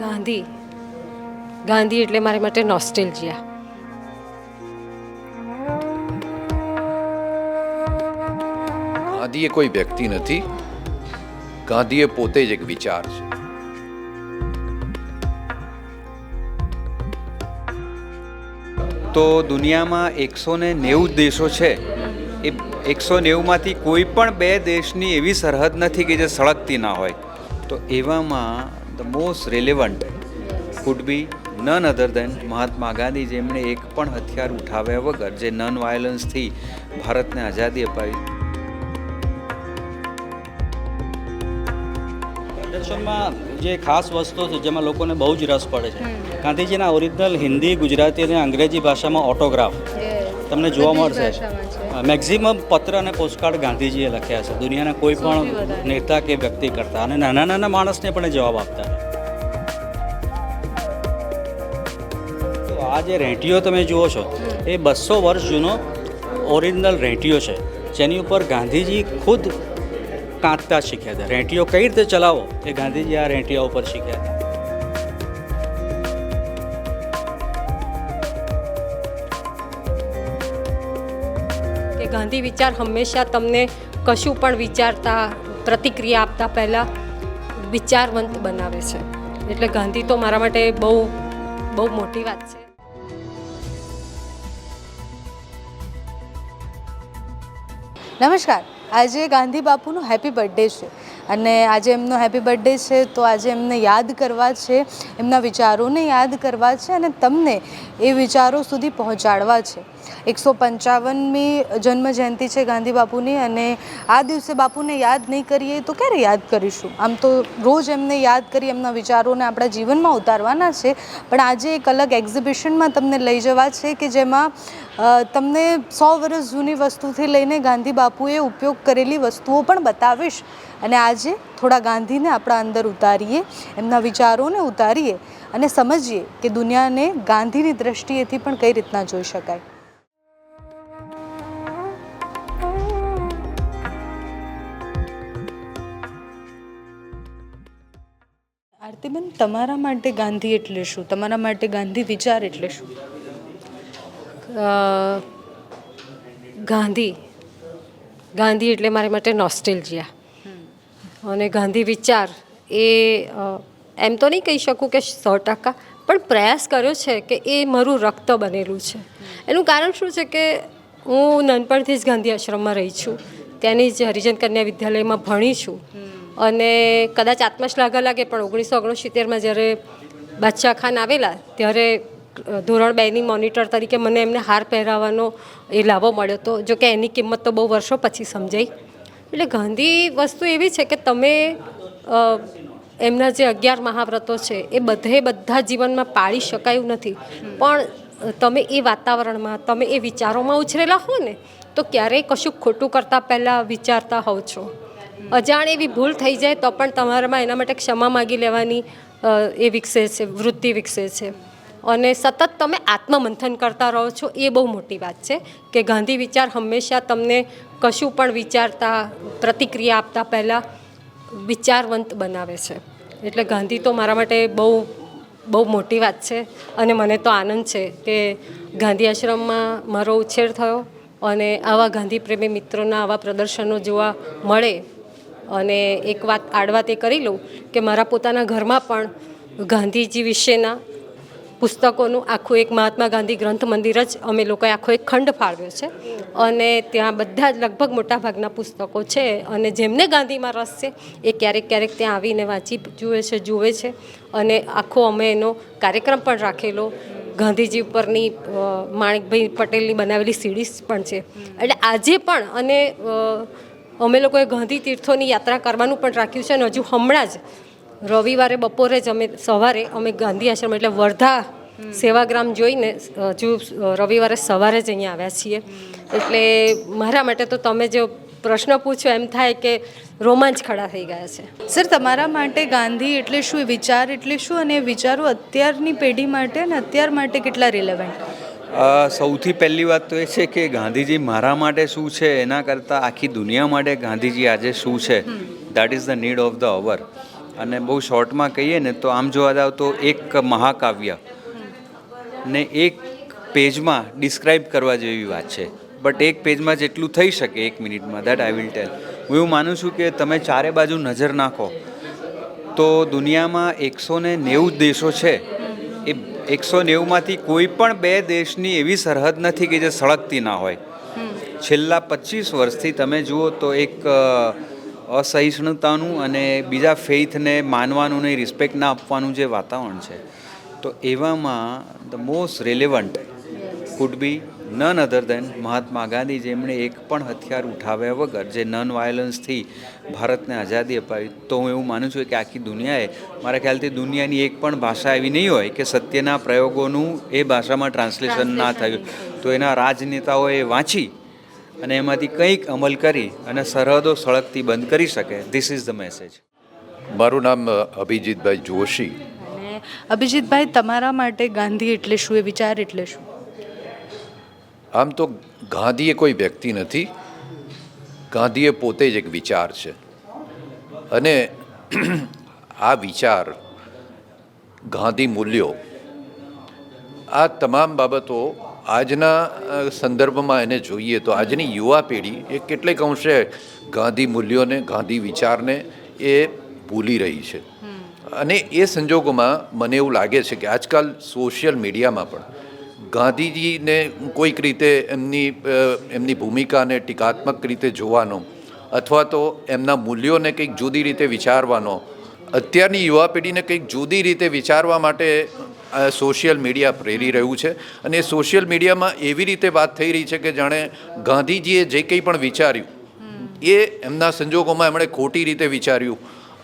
ગાંધી. ગાંધી એટલે મારી માટે નોસ્ટેલજિયા ગાંધી એ કોઈ વ્યક્તિ નથી. ગાંધી એ પોતે જ એક વિચાર છે. તો દુનિયામાં એકસો ને નેવું દેશો છે. એ એકસો નેવુંમાંથી કોઈ પણ બે દેશની એવી સરહદ નથી કે જે સળગતી ના હોય. તો એવામાં the most relevant could be none other than Mahatma Gandhi જેમણે એક પણ હથિયાર ઉઠાવ્યા વગર જે નન વાયોલન્સથી ભારતને આઝાદી અપાવી પ્રદર્શનમાં જે ખાસ વસ્તુ છે જેમાં લોકોને બહુ જ રસ પડે છે. ગાંધીજીના ઓરિજિનલ હિન્દી ગુજરાતી અને અંગ્રેજી ભાષામાં ઓટોગ્રાફ. તમને જોવા મળશે. મેક્ઝિમમ પત્ર અને પોસ્ટકાર્ડ ગાંધીજીએ લખ્યા છે. દુનિયાના કોઈ પણ નેતા કે વ્યક્તિ કરતા. અને નાના નાના માણસને પણ જવાબ આપતા. તો આ જે રેંટીઓ તમે જુઓ છો એ બસો વર્ષ જૂનો ઓરિજિનલ રેંટીઓ છે. જેની ઉપર ગાંધીજી ખુદ કાંતતા શીખ્યા હતા. રેંટીઓ કઈ રીતે ચલાવો? એ ગાંધીજી આ રેંટિયા ઉપર શીખ્યા ગાંધી વિચાર હંમેશા તમને કશું પણ વિચારતા, પ્રતિક્રિયા આપતા પહેલાં વિચારવંત બનાવે છે. એટલે ગાંધી તો મારા માટે બહુ બહુ મોટી વાત છે. નમસ્કાર. આજે ગાંધી બાપુનો હેપી બર્થડે છે. અને આજે એમનો હેપી બર્થડે છે તો આજે એમને યાદ કરવા છે, એમના વિચારોને યાદ કરવા છે અને તમને એ વિચારો સુધી પહોંચાડવા છે. એકસો પંચાવનમી જન્મ જયંતિ છે ગાંધી બાપુની અને આ દિવસે બાપુને યાદ નહીં કરીએ તો ક્યારે યાદ કરીશું? આમ તો રોજ એમને યાદ કરી એમના વિચારોને આપણા જીવનમાં ઉતારવાના છે, પણ આજે એક અલગ એક્ઝિબિશનમાં તમને લઈ જવા છે કે જેમાં તમને સો વર્ષ જૂની વસ્તુથી લઈને ગાંધી બાપુએ ઉપયોગ કરેલી વસ્તુઓ પણ બતાવીશ. અને આજે થોડા ગાંધીને આપણા અંદર ઉતારીએ, એમના વિચારોને ઉતારીએ અને સમજીએ કે દુનિયાને ગાંધીની દ્રષ્ટિએથી પણ કઈ રીતના જોઈ શકાય. આરતીબેન તમારા માટે ગાંધી એટલે શું? તમારા માટે ગાંધી વિચાર એટલે શું? ગાંધી. ગાંધી એટલે મારી માટે નોસ્ટેલજિયા અને ગાંધી વિચાર એ એમ તો નહીં કહી શકું કે સો ટકા પણ પ્રયાસ કર્યો છે કે એ મારું રક્ત બનેલું છે. એનું કારણ શું છે કે હું નાનપણથી જ ગાંધી આશ્રમમાં રહી છું. ત્યાંની જ હરિજન કન્યા વિદ્યાલયમાં ભણી છું. અને કદાચ આત્મશ્લાઘા લાગે, પણ ઓગણીસો ઓગણસિત્તેરમાં જ્યારે બાદશાહ ખાન આવેલા, ત્યારે ધોરણ બેની મોનિટર તરીકે મને એમને હાર પહેરાવવાનો એ લાભો મળ્યો હતો જો કે એની કિંમત તો બહુ વર્ષો પછી સમજાઈ. એટલે ગાંધી વસ્તુ એવી છે કે તમે એમના જે અગિયાર મહાવ્રતો છે, એ બધે બધા જીવનમાં પાળી શકાયું નથી. પણ તમે એ વાતાવરણમાં, તમે એ વિચારોમાં ઉછરેલા હો ને તો ક્યારેય કશું ખોટું કરતાં પહેલાં વિચારતા હોવ છો. અજાણ એવી ભૂલ થઈ જાય તો પણ તમારામાં એના માટે ક્ષમા માગી લેવાની એ વિકસે છે, વૃત્તિ વિકસે છે. અને સતત તમે આત્મમંથન કરતા રહો છો એ બહુ મોટી વાત છે કે ગાંધી વિચાર હંમેશા તમને કશું પણ વિચારતા, પ્રતિક્રિયા આપતા પહેલાં વિચારવંત બનાવે છે. એટલે ગાંધી તો મારા માટે બહુ બહુ મોટી વાત છે અને મને તો આનંદ છે કે ગાંધી આશ્રમમાં મારો ઉછેર થયો અને આવા ગાંધી પ્રેમી મિત્રોના આવા પ્રદર્શનો જોવા મળે અને એક વાત આડવાત એ કરી લઉં કે મારા પોતાના ઘરમાં પણ ગાંધીજી વિશેના પુસ્તકોનું આખું એક મહાત્મા ગાંધી ગ્રંથ મંદિર જ અમે લોકોએ આખો એક ખંડ ફાળવ્યો છે. અને ત્યાં બધા જ લગભગ મોટાભાગના પુસ્તકો છે અને જેમને ગાંધીમાં રસ છે એ ક્યારેક ક્યારેક ત્યાં આવીને વાંચી જુએ છે જુએ છે. અને આખો અમે એનો કાર્યક્રમ પણ રાખેલો. ગાંધીજી ઉપરની માણેકભાઈ પટેલની બનાવેલી સીડીઝ પણ છે. એટલે આજે પણ અને અમે લોકોએ ગાંધી તીર્થોની યાત્રા કરવાનું પણ રાખ્યું છે અને હજુ હમણાં જ રવિવારે, બપોરે જ અમે સવારે અમે ગાંધી આશ્રમ એટલે વર્ધા સેવાગ્રામ જોઈને હજુ રવિવારે સવારે જ અહીંયા આવ્યા છીએ. એટલે મારા માટે તો તમે જે પ્રશ્ન પૂછો એમ થાય કે રોમાંચ ખડા થઈ ગયા છે. સર, તમારા માટે ગાંધી એટલે શું, વિચાર એટલે શું? અને વિચારો અત્યારની પેઢી માટે અને અત્યાર માટે કેટલા રિલેવન્ટ સૌથી પહેલી વાત તો એ છે કે ગાંધીજી મારા માટે શું છે એના કરતાં આખી દુનિયા માટે ગાંધીજી આજે શું છે that is the need of the hour અને બહુ શોર્ટમાં કહીએ ને તો આમ જોવા જાવ તો એક મહાકાવ્ય ને એક પેજમાં ડિસ્ક્રાઇબ કરવા જેવી વાત છે. બટ એક પેજમાં જેટલું થઈ શકે એક મિનિટમાં દેટ આઈ વિલ ટેલ હું એવું માનું છું કે તમે ચારે બાજુ નજર નાખો તો દુનિયામાં એકસો ને નેવું દેશો છે. એકસો નેવુંમાંથી કોઈ પણ બે દેશની એવી સરહદ નથી કે જે સળગતી ના હોય. છેલ્લા પચીસ વર્ષથી તમે જુઓ તો એક અસહિષ્ણુતાનું અને બીજા ફેઇથને માનવાનું ને રિસ્પેક્ટ ના આપવાનું જે વાતાવરણ છે. તો એવામાં the most relevant could be none other than Mahatma Gandhi જેમણે એક પણ હથિયાર ઉઠાવ્યા વગર જે નન વાયોલન્સથી ભારતને આઝાદી અપાવી. તો હું એવું માનું છું કે આખી દુનિયાએ મારા ખ્યાલથી દુનિયાની એક પણ ભાષા એવી નહીં હોય કે સત્યના પ્રયોગોનું એ ભાષામાં ટ્રાન્સલેશન ના થયું. તો એના રાજનેતાઓએ વાંચી અને એમાંથી કંઈક અમલ કરી અને સરહદો સળગતી બંધ કરી શકે. ધીસ ઇઝ ધ મેસેજ મારું નામ અભિજીતભાઈ જોશી. અભિજીતભાઈ તમારા માટે ગાંધી એટલે શું? એ વિચાર એટલે શું? આમ તો ગાંધી એ કોઈ વ્યક્તિ નથી. ગાંધી એ પોતે જ એક વિચાર છે. અને આ વિચાર ગાંધી મૂલ્યો આ તમામ બાબતો આજના સંદર્ભમાં એને જોઈએ તો આજની યુવા પેઢી એ કેટલેક અંશે ગાંધી મૂલ્યોને ગાંધી વિચારને એ ભૂલી રહી છે. અને એ સંજોગોમાં મને એવું લાગે છે કે આજકાલ સોશિયલ મીડિયામાં પણ ગાંધીજીને કોઈક રીતે એમની એમની ભૂમિકાને ટીકાત્મક રીતે જોવાનો અથવા તો એમના મૂલ્યોને કંઈક જુદી રીતે વિચારવાનો. અત્યારની યુવા પેઢીને કંઈક જુદી રીતે વિચારવા માટે સોશિયલ મીડિયા પ્રેરી રહ્યું છે. અને સોશિયલ મીડિયામાં એવી રીતે વાત થઈ રહી છે કે જાણે ગાંધીજીએ જે કંઈ પણ વિચાર્યું, એ એમના સંજોગોમાં એમણે ખોટી રીતે વિચાર્યું.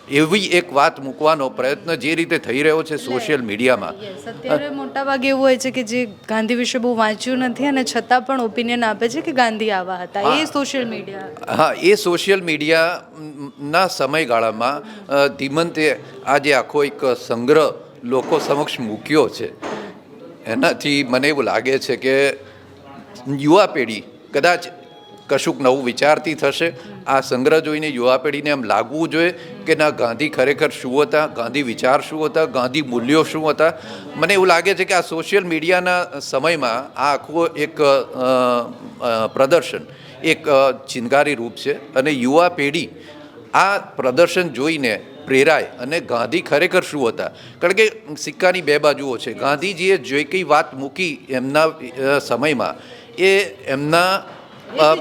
એવી એક વાત મૂકવાનો પ્રયત્ન જે રીતે થઈ રહ્યો છે સોશિયલ મીડિયામાં અત્યારે મોટા ભાગે એવું હોય છે કે જે ગાંધી વિશે બહુ વાંચ્યું નથી અને છતાં પણ ઓપિનિયન આપે છે કે ગાંધી આવા હતા. એ સોશિયલ મીડિયા હા એ સોશિયલ મીડિયાના સમયગાળામાં ધીમંતે આજે આખો એક સંગ્રહ લોકો સમક્ષ મૂક્યો છે. એનાથી મને એવું લાગે છે કે યુવા પેઢી કદાચ કશુંક નવું વિચારતી થશે. આ સંગ્રહ જોઈને યુવા પેઢીને એમ લાગવું જોઈએ કે ના, ગાંધી ખરેખર શું હતા? ગાંધી વિચાર શું હતા? ગાંધી મૂલ્યો શું હતા? મને એવું લાગે છે કે આ સોશિયલ મીડિયાના સમયમાં આ આખું એક પ્રદર્શન એક ચિનગારી રૂપ છે અને યુવા પેઢી આ પ્રદર્શન જોઈને પ્રેરાય અને ગાંધી ખરેખર શું હતા? કારણ કે સિક્કાની બે બાજુઓ છે. ગાંધીજીએ જે કંઈ વાત મૂકી એમના સમયમાં એ એમના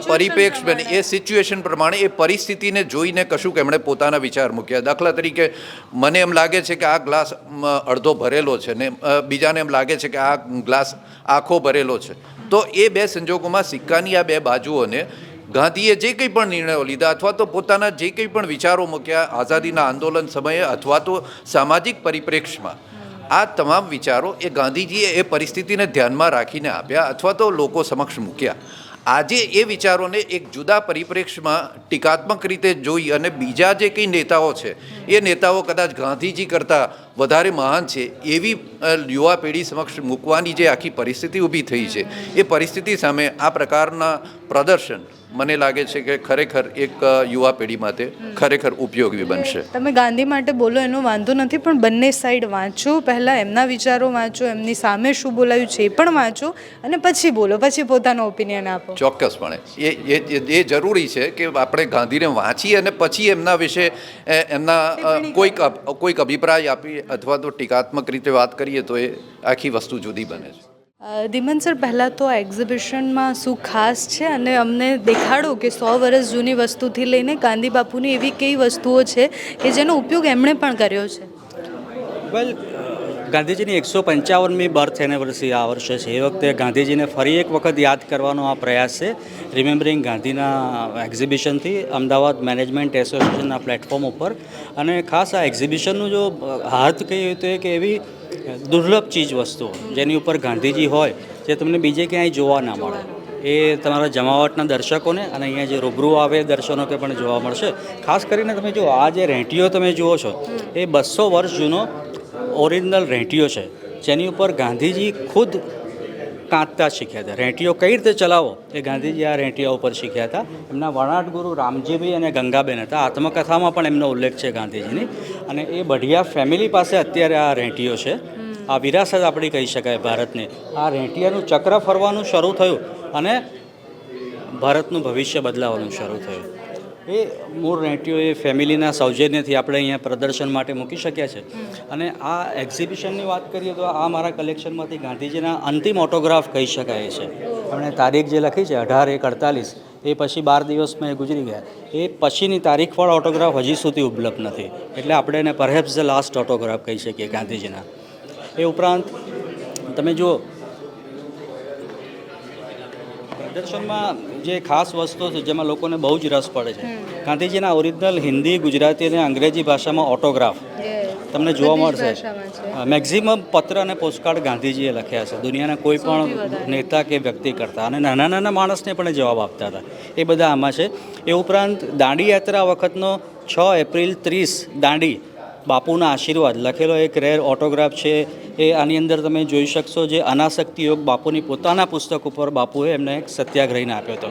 પરિપ્રેક્ષ બને. એ સિચ્યુએશન પ્રમાણે એ પરિસ્થિતિને જોઈને કશુંક એમણે પોતાના વિચાર મૂક્યા. દાખલા તરીકે મને એમ લાગે છે કે આ ગ્લાસ અડધો ભરેલો છે ને બીજાને એમ લાગે છે કે આ ગ્લાસ આખો ભરેલો છે. તો એ બે સંજોગોમાં સિક્કાની આ બે બાજુઓને ગાંધીએ જે કંઈ પણ નિર્ણયો લીધા અથવા તો પોતાના જે કંઈ પણ વિચારો મૂક્યા આઝાદીના આંદોલન સમયે અથવા તો સામાજિક પરિપ્રેક્ષમાં આ તમામ વિચારો એ ગાંધીજીએ એ પરિસ્થિતિને ધ્યાનમાં રાખીને આપ્યા અથવા તો લોકો સમક્ષ મૂક્યા. આજે એ વિચારોને એક જુદા પરિપ્રેક્ષમાં ટીકાત્મક રીતે જોઈ અને બીજા જે કંઈ નેતાઓ છે, એ નેતાઓ કદાચ ગાંધીજી કરતાં વધારે મહાન છે એવી યુવા પેઢી સમક્ષ મૂકવાની જે આખી પરિસ્થિતિ ઊભી થઈ છે એ પરિસ્થિતિ સામે આ પ્રકારના પ્રદર્શન મને લાગે છે કે ખરેખર એક યુવા પેઢી માટે ખરેખર ઉપયોગી બનશે. તમે ગાંધી માટે બોલો એનો વાંધો નથી પણ બંને સાઈડ વાંચો. પહેલાં એમના વિચારો વાંચો એમની સામે શું બોલાયું છે એ પણ વાંચો અને પછી બોલો પછી પોતાનો ઓપિનિયન આપો. ચોક્કસપણે. એ એ જરૂરી છે કે આપણે ગાંધીને વાંચીએ અને પછી એમના વિશે એમના કોઈક કોઈક અભિપ્રાય આપીએ અથવા તો ટીકાત્મક રીતે વાત કરીએ તો એ આખી વસ્તુ જુદી બને છે. ધીમન સર પહેલાં તો આ એક્ઝિબિશનમાં શું ખાસ છે? અને અમને દેખાડો કે સો વર્ષ જૂની વસ્તુથી લઈને ગાંધી બાપુની એવી કઈ વસ્તુઓ છે કે જેનો ઉપયોગ એમણે પણ કર્યો છે? વેલ ગાંધીજીની એકસો પંચાવનમી બર્થ એનિવર્સરી આ વર્ષે છે. એ વખતે ગાંધીજીને ફરી એક વખત યાદ કરવાનો આ પ્રયાસ છે. રિમેમ્બરિંગ ગાંધીના એક્ઝિબિશનથી અમદાવાદ મેનેજમેન્ટ એસોસિએશનના પ્લેટફોર્મ ઉપર. અને ખાસ આ એક્ઝિબિશનનું જો હાથ કહીએ તો એક એવી દુર્લભ ચીજ વસ્તુઓ જેની ઉપર ગાંધીજી હોય, જે તમને બીજે ક્યાંય જોવા ના મળે. એ તમારા જમાવટના દર્શકોને અને અહીંયા જે રૂબરૂ આવે દર્શનો કે પણ જોવા મળશે. ખાસ કરીને તમે જો આ જે રેંટીઓ તમે જુઓ છો, એ બસો વર્ષ જૂનો ઓરિજિનલ રેંટીઓ છે. જેની ઉપર ગાંધીજી ખુદ કાંતતા શીખ્યા હતા. રેંટીઓ કઈ રીતે ચલાવો? એ ગાંધીજી આ રેંટીઓ ઉપર શીખ્યા હતા. એમના વણાટ ગુરુ રામજીભાઈ અને ગંગાબેન હતા. આત્મકથામાં પણ એમનો ઉલ્લેખ છે ગાંધીજીની. અને એ બઢિયા ફેમિલી પાસે અત્યારે આ રેંટીઓ છે. આ વિરાસત આપણી કહી શકાય ભારતની. આ રેંટિયાનું ચક્ર ફરવાનું શરૂ થયું અને ભારતનું ભવિષ્ય બદલાવાનું શરૂ થયું. એ મૂળ રેટીઓ એ ફેમિલીના સૌજન્યથી આપણે અહીંયા પ્રદર્શન માટે મૂકી શક્યા છે. અને આ એક્ઝિબિશનની વાત કરીએ તો આ મારા કલેક્શનમાંથી ગાંધીજીના અંતિમ ઓટોગ્રાફ કહી શકાય છે. એમણે તારીખ જે લખી છે, અઢાર એક અડતાલીસ, એ પછી બાર દિવસમાં એ ગુજરી ગયા. એ પછીની તારીખવાળો ઓટોગ્રાફ હજી સુધી ઉપલબ્ધ નથી. એટલે આપણે એને પરહેપ્સ ધ લાસ્ટ ઓટોગ્રાફ કહી શકીએ ગાંધીજીના. એ ઉપરાંત તમે જુઓ પ્રદર્શનમાં જે ખાસ વસ્તુઓ છે જેમાં લોકોને બહુ જ રસ પડે છે. ગાંધીજીના ઓરિજિનલ હિન્દી ગુજરાતી અને અંગ્રેજી ભાષામાં ઓટોગ્રાફ. તમને જોવા મળશે. મેક્ઝિમમ પત્ર અને પોસ્ટકાર્ડ ગાંધીજીએ લખ્યા છે. દુનિયાના કોઈ પણ નેતા કે વ્યક્તિ કરતા. અને નાના નાના માણસને પણ જવાબ આપતા હતા. એ બધા આમાં છે. એ ઉપરાંત દાંડી યાત્રા વખતનો છ એપ્રિલ ત્રીસ દાંડી બાપુના આશીર્વાદ લખેલો એક રેર ઓટોગ્રાફ છે. એ આની અંદર તમે જોઈ શકશો જે અનાસક્તિ યોગ બાપુની પોતાના પુસ્તક ઉપર બાપુએ એમને એક સત્યાગ્રહીને આપ્યો હતો.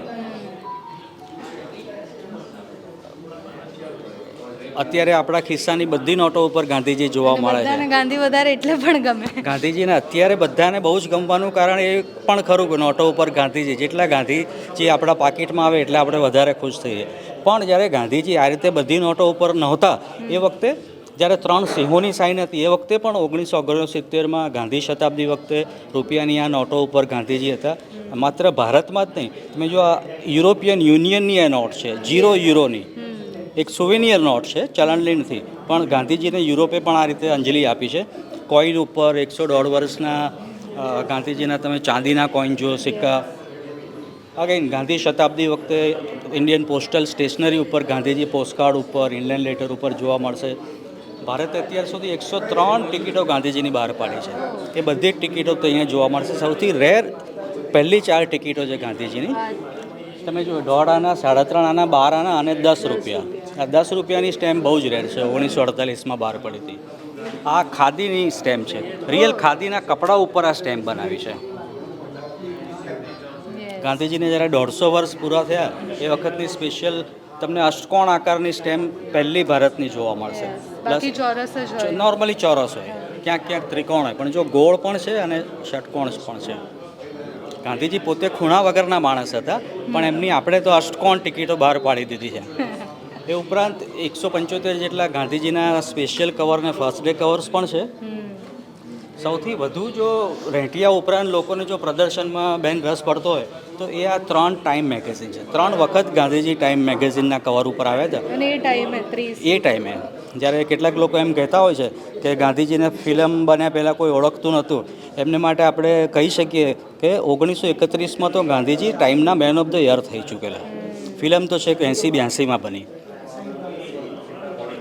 અત્યારે આપણા ખિસ્સાની બધી નોટો ઉપર ગાંધીજી જોવા મળે છે. ગાંધી વધારે એટલે પણ ગમે. ગાંધીજીને અત્યારે બધાને બહુ જ ગમવાનું કારણ એ પણ ખરું કે નોટો ઉપર ગાંધીજી જેટલા ગાંધીજી આપણા પાકીટમાં આવે એટલે આપણે વધારે ખુશ થઈએ. પણ જ્યારે ગાંધીજી આ રીતે બધી નોટો ઉપર નહોતા એ વખતે જ્યારે ત્રણ સિંહોની સાઈન હતી, એ વખતે પણ ઓગણીસો ઓગણસિત્તેરમાં ગાંધી શતાબ્દી વખતે રૂપિયાની આ નોટો ઉપર ગાંધીજી હતા. માત્ર ભારતમાં જ નહીં, તમે જો આ યુરોપિયન યુનિયનની આ નોટ છે જીરો યુરોની, એક સુવિનિયર નોટ છે ચલણલી નથી પણ ગાંધીજીને યુરોપે પણ આ રીતે અંજલિ આપી છે. કોઈન ઉપર એકસો દોઢ વર્ષના ગાંધીજીના તમે ચાંદીના કોઈન જુઓ, સિક્કા. અગેન ગાંધી શતાબ્દી વખતે ઇન્ડિયન પોસ્ટલ સ્ટેશનરી ઉપર ગાંધીજી પોસ્ટકાર્ડ ઉપર ઇનલેન્ડ લેટર ઉપર જોવા મળશે. ભારતે અત્યાર સુધી એકસો ત્રણ ટિકિટો ગાંધીજીની બહાર પાડી છે. એ બધી જ ટિકિટો તો અહીંયા જોવા મળશે. સૌથી રેર પહેલી ચાર ટિકિટો છે ગાંધીજીની. તમે જુઓ દોઢ આના સાડા ત્રણ આના બાર આના અને દસ રૂપિયા. આ દસ રૂપિયાની સ્ટેમ્પ બહુ જ રેર છે. ઓગણીસો અડતાલીસમાં બહાર પડી હતી. આ ખાદીની સ્ટેમ્પ છે. રિયલ ખાદીના કપડા ઉપર આ સ્ટેમ્પ બનાવી છે. ગાંધીજીને જ્યારે દોઢસો વર્ષ પૂરા થયા એ વખતની સ્પેશિયલ તમને અષ્ટકોણ આકારની સ્ટેમ્પ પહેલી ભારતની જોવા મળશે? બાકી ચોરસ જ હોય. નોર્મલી ચોરસ હોય. ક્યાંક ક્યાંક ત્રિકોણ હોય. પણ જો ગોળ પણ છે અને ષટકોણ પણ છે. ગાંધીજી પોતે ખૂણા વગરના માણસ હતા પણ એમની આપણે તો અષ્ટકોણ ટિકિટો બહાર પાડી દીધી છે. એ ઉપરાંત એકસો પંચોતેર જેટલા ગાંધીજીના સ્પેશિયલ કવર અને ફર્સ્ટ ડે કવર્સ પણ છે. સૌથી વધુ જો રહેટિયા ઉપરાંત લોકોને જો પ્રદર્શનમાં બેન રસ પડતો હોય તો એ આ ત્રણ ટાઈમ મેગેઝિન છે. ત્રણ વખત ગાંધીજી ટાઈમ મેગેઝિનના કવર ઉપર આવ્યા હતા. અને એ ટાઈમે એ ટાઈમે જ્યારે કેટલાક લોકો એમ કહેતા હોય છે કે ગાંધીજીને ફિલ્મ બન્યા પહેલાં કોઈ ઓળખતું નહોતું એમને માટે આપણે કહી શકીએ કે ઓગણીસો એકત્રીસમાં તો ગાંધીજી ટાઈમના મેન ઓફ ધ યર થઈ ચૂકેલા. ફિલ્મ તો છે કે એંસી બ્યાસીમાં બની.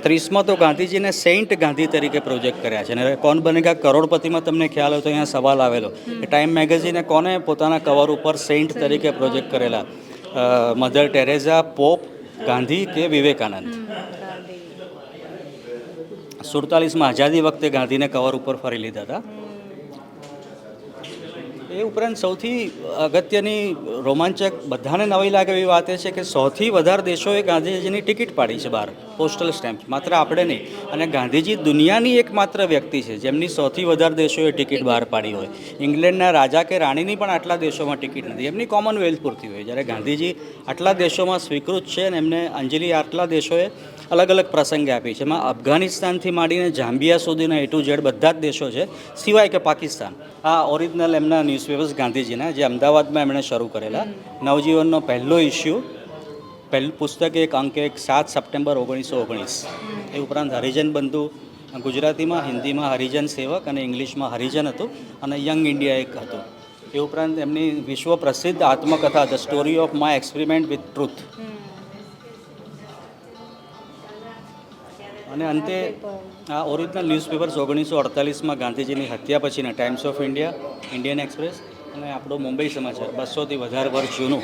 ત્રીસમાં તો ગાંધીજીને સેન્ટ ગાંધી તરીકે પ્રોજેક્ટ કર્યા છે. અને કોણ બનેગા કરોડપતિમાં તમને ખ્યાલ હોય તો અહીંયા સવાલ આવેલો. કે ટાઈમ મેગેઝિને કોને પોતાના કવર ઉપર સેન્ટ તરીકે પ્રોજેક્ટ કરેલા? મધર ટેરેઝા પોપ ગાંધી કે વિવેકાનંદ? સુડતાલીસમાં આઝાદી વખતે ગાંધીને કવર ઉપર ફરી લીધા હતા. એ ઉપરાંત સૌથી અગત્યની રોમાંચક બધાને નવી લાગે એવી વાત એ છે કે સૌથી વધારે દેશોએ ગાંધીજીની ટિકિટ પાડી છે બહાર, પોસ્ટલ સ્ટેમ્પ. માત્ર આપણે નહીં, અને ગાંધીજી દુનિયાની એકમાત્ર વ્યક્તિ છે, જેમની સૌથી વધારે દેશોએ ટિકિટ બહાર પાડી હોય. ઇંગ્લેન્ડના રાજા કે રાણીની પણ આટલા દેશોમાં ટિકિટ નથી. એમની કોમનવેલ્થ પૂરતી હોય. જ્યારે ગાંધીજી આટલા દેશોમાં સ્વીકૃત છે અને એમને અંજલિ આટલા દેશોએ અલગ અલગ પ્રસંગે આપી છે. એમાં અફઘાનિસ્તાનથી માંડીને જાંબિયા સુધીના એ ટુ ઝેડ બધા જ દેશો છે, સિવાય કે પાકિસ્તાન. આ ઓરિજિનલ એમના ન્યૂઝપેપર્સ ગાંધીજીના, જે અમદાવાદમાં એમણે શરૂ કરેલા. નવજીવનનો પહેલો ઇસ્યુ પહેલું, પુસ્તક એક, અંક એક, સાત સપ્ટેમ્બર ઓગણીસો ઓગણીસ. એ ઉપરાંત હરિજન બંધુ, ગુજરાતીમાં, હિન્દીમાં હરિજન સેવક અને ઇંગ્લિશમાં હરિજન હતું અને યંગ ઇન્ડિયા એક હતું. એ ઉપરાંત એમની વિશ્વ પ્રસિદ્ધ આત્મકથા the story of my experiment with truth અને અંતે આ ઓરિજિનલ ન્યૂઝપેપર્સ ઓગણીસો અડતાલીસમાં ગાંધીજીની હત્યા પછીના Times of India Indian Express અને આપણો મુંબઈ સમાચાર બસોથી વધારે વર્ષ જૂનું.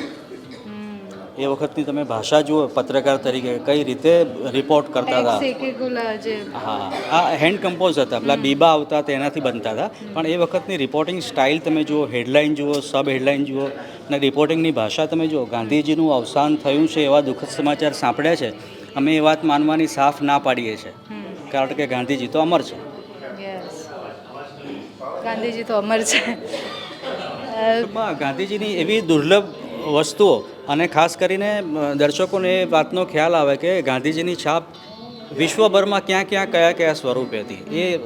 એ વખતની તમે ભાષા જુઓ પત્રકાર તરીકે કઈ રીતે રિપોર્ટ કરતા હતા? હા આ હેન્ડ કમ્પોઝ હતા પેલા બીબા આવતા તેનાથી બનતા હતા. પણ એ વખતની રિપોર્ટિંગ સ્ટાઇલ તમે જુઓ હેડલાઇન જુઓ સબ હેડલાઇન જુઓ અને રિપોર્ટિંગની ભાષા તમે જુઓ ગાંધીજીનું અવસાન થયું છે એવા દુઃખદ સમાચાર સાંભળ્યા છે. અમે એ વાત માનવાની સાફ ના પાડીએ છીએ. કારણ કે ગાંધીજી તો અમર છે. ગાંધીજી તો અમર છે. ગાંધીજીની એવી દુર્લભ વસ્તુઓ અને ખાસ કરીને દર્શકોને એ વાતનો ખ્યાલ આવે કે ગાંધીજીની છાપ વિશ્વભરમાં ક્યાં ક્યાં કયા કયા સ્વરૂપે હતી? એ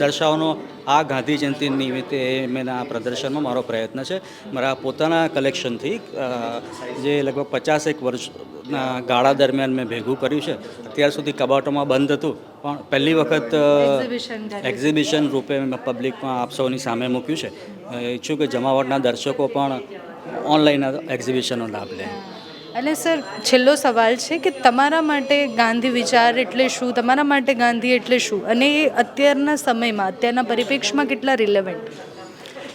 દર્શાવવાનો આ ગાંધી જયંતિ નિમિત્તે મેં આ પ્રદર્શનમાં મારો પ્રયત્ન છે. મારા પોતાના કલેક્શનથી જે લગભગ પચાસેક વર્ષના ગાળા દરમિયાન મેં ભેગું કર્યું છે. અત્યાર સુધી કબાટોમાં બંધ હતું પણ પહેલી વખત. એક્ઝિબિશન રૂપે મેં પબ્લિકમાં આપ સૌની સામે મૂક્યું છે. ઈચ્છું કે જમાવટના દર્શકો પણ ઓનલાઈન એક્ઝિબિશનનો લાભ લે. અને સર, છેલ્લો સવાલ છે કે તમારા માટે ગાંધી વિચાર એટલે શું? તમારા માટે ગાંધી એટલે શું? અને એ અત્યારના સમયમાં, અત્યારના પરિપ્રેક્ષમાં કેટલા રિલેવન્ટ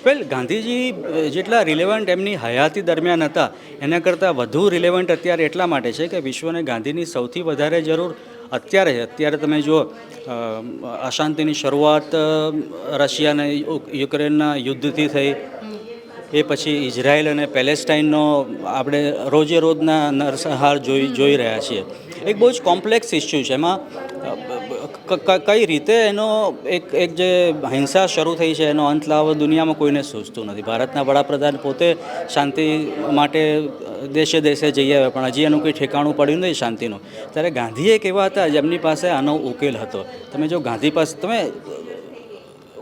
વેલ ગાંધીજી જેટલા રિલેવન્ટ એમની હયાતી દરમિયાન હતા, એના કરતાં વધુ રિલેવન્ટ અત્યારે એટલા માટે છે કે વિશ્વને ગાંધીની સૌથી વધારે જરૂર અત્યારે અત્યારે તમે જુઓ અશાંતિની શરૂઆત રશિયાના યુક્રેનના યુદ્ધથી થઈ એ પછી ઇઝરાયલ અને પેલેસ્ટાઇનનો આપણે રોજે રોજના નરસંહાર જોઈ જોઈ રહ્યા છીએ. એક બહુ જ કોમ્પ્લેક્સ ઇસ્યુ છે. એમાં કઈ રીતે એનો એક એક જે હિંસા શરૂ થઈ છે, એનો અંત લાવવા દુનિયામાં કોઈને સૂચતું નથી. ભારતના વડાપ્રધાન પોતે શાંતિ માટે દેશે દેશે જઈ આવ્યા, પણ હજી એનું કંઈ ઠેકાણું પડ્યું નથી શાંતિનું. ત્યારે ગાંધી એક એવા હતા? જેમની પાસે આનો ઉકેલ હતો. તમે જો ગાંધી પાસે, તમે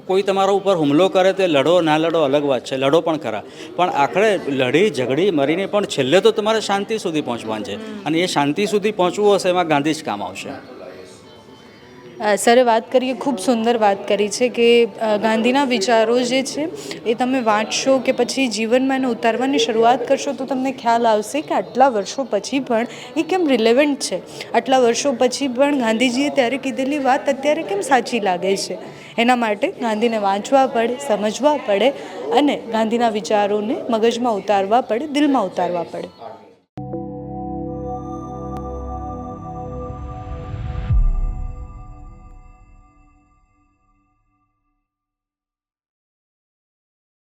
કોઈ તમારા ઉપર હુમલો કરે તે લડો ના લડો અલગ વાત છે. લડો પણ ખરા. પણ આખરે લડી ઝઘડી મરીને પણ છેલ્લે તો તમારે શાંતિ સુધી પહોંચવાનું છે. અને એ શાંતિ સુધી પહોંચવું હશે એમાં ગાંધી જ કામ આવશે. સરે વાત કરીએ ખૂબ સુંદર વાત કરી છે કે ગાંધીના વિચારો જે છે એ તમે વાંચશો કે પછી જીવનમાં એને ઉતારવાની શરૂઆત કરશો તો તમને ખ્યાલ આવશે કે આટલા વર્ષો પછી પણ એ કેમ રિલેવન્ટ છે? આટલા વર્ષો પછી પણ ગાંધીજીએ ત્યારે કીધેલી વાત અત્યારે કેમ સાચી લાગે છે? એના માટે ગાંધીને વાંચવા પડે, સમજવા પડે અને ગાંધીના વિચારોને મગજમાં ઉતારવા પડે, દિલમાં ઉતારવા પડે.